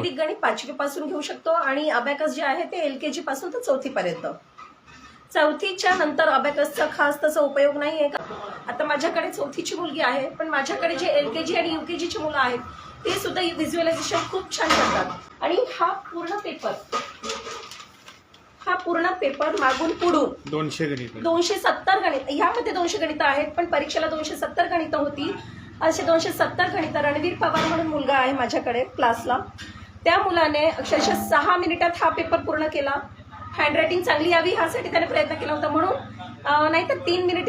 वैदिक गणित पाचवी पासून घेऊ शकतो आणि अबॅकस जे आहे ते एल के जी पासून तर चौथी पर्यंत चौथीच्या नंतर अबॅकसचा खास तसा उपयोग नाही आहे का? आता माझ्याकडे चौथीची मुलगी आहे पण माझ्याकडे जे एल के जी आणि यू के जीची मुलं आहेत ते सुद्धा व्हिज्युअलायझेशन खूप छान करतात. आणि हा पूर्ण पेपर हा पूर्ण पेपर मागून पुढून दोनशे गणित. दोनशे सत्तर गणित ह्यामध्ये दोनशे गणितं आहेत पण परीक्षेला दोनशे सत्तर गणितं होती. असे दोनशे सत्तर गणितं रणवीर पवार म्हणून मुलगा आहे माझ्याकडे क्लासला त्या मुलाने अक्षरशः सहा मिनिटात हा पेपर पूर्ण केला. हँडरायटिंग चांगली यावी ह्यासाठी त्याने प्रयत्न केला होता. म्हणून अं, नाहीतर तीन मिनिट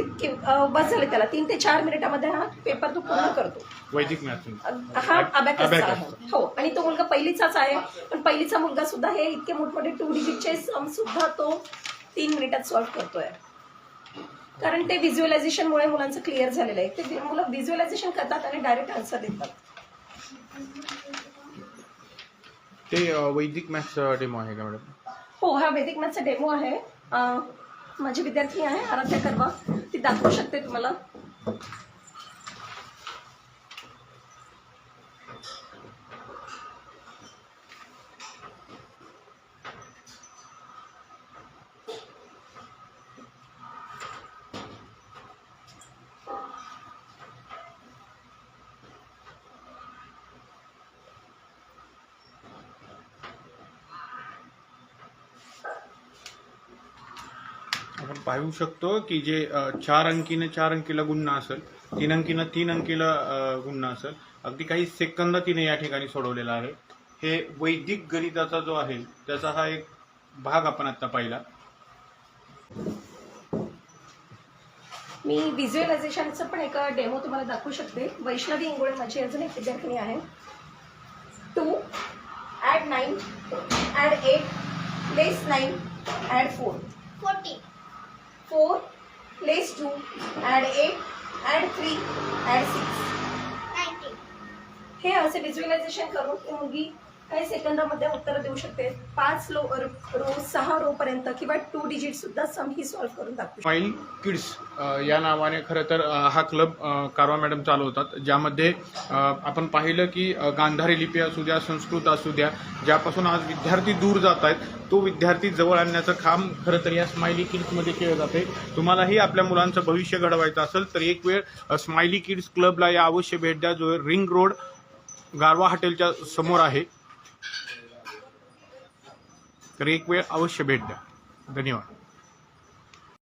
बस झाले त्याला. तीन ते चार मिनिटामध्ये हा पेपर तो पूर्ण करतो. वैदिक हा अबॅकसचा आहे. हो आणि तो मुलगा पहिलीचाच आहे. पण पहिलीचा मुलगा सुद्धा हे इतके मोठमोठे टू डिजिटचे सम सुद्धा तो तीन मिनिटात सॉल्व्ह करतोय. कारण ते व्हिज्युअलायझेशनमुळे मुलांचं क्लिअर झालेलं आहे. ते मुलं व्हिज्युअलायझेशन करतात आणि डायरेक्ट आन्सर देतात. ते वैदिक मॅथ्सचा डेमो आहे का मॅडम हो हा वैदिक मॅथ्सचा डेमो आहे. माझी विद्यार्थी आहे आराध्या करवा ती दाखवू शकते तुम्हाला. पाहू शकतो की जे चार अंकीनं चार अंकीला गुन्हा असेल तीन अंकीनं तीन अंकीला गुन्हा असेल अगदी काही सेकंद तिने या ठिकाणी सोडवलेला आहे. हे वैदिक गणिताचा जो आहे त्याचा हा एक भाग आपण आता पाहिला. मी व्हिज्युअलायझेशनचं पण एक डेमो तुम्हाला दाखवू शकते. वैष्णवी इंगोळे माझी अजून एक विद्यार्थिनी आहे. Two add nine add eight less nine add four forty four less two add eight add three add six ninety हे असे व्हिज्युअलायझेशन करून मुलगी काही सेकंदामध्ये उत्तर देऊ शकते. पाच लो रो सहा रो पर्यंत किंवा टू डिजिट सुद्धा सम ही सॉल्व्ह करून दाखवू फाईल किड्स या नावाने खरं तर हा क्लब कारवा मॅडम चालवतात. ज्यामध्ये आपण पाहिलं की गांधारी लिपी असू द्या संस्कृत असू द्या ज्यापासून आज विद्यार्थी दूर जात आहेत तो विद्यार्थी जवळ आणण्याचं काम खरं तर या स्माइली किड्समध्ये केलं जाते. तुम्हालाही आपल्या मुलांचं भविष्य घडवायचं असेल तर एक वेळ स्माइली किड्स क्लबला या अवश्य भेट द्या जो रिंग रोड गारवा हॉटेलच्या समोर आहे. तर एक वेळ अवश्य भेट द्या. धन्यवाद.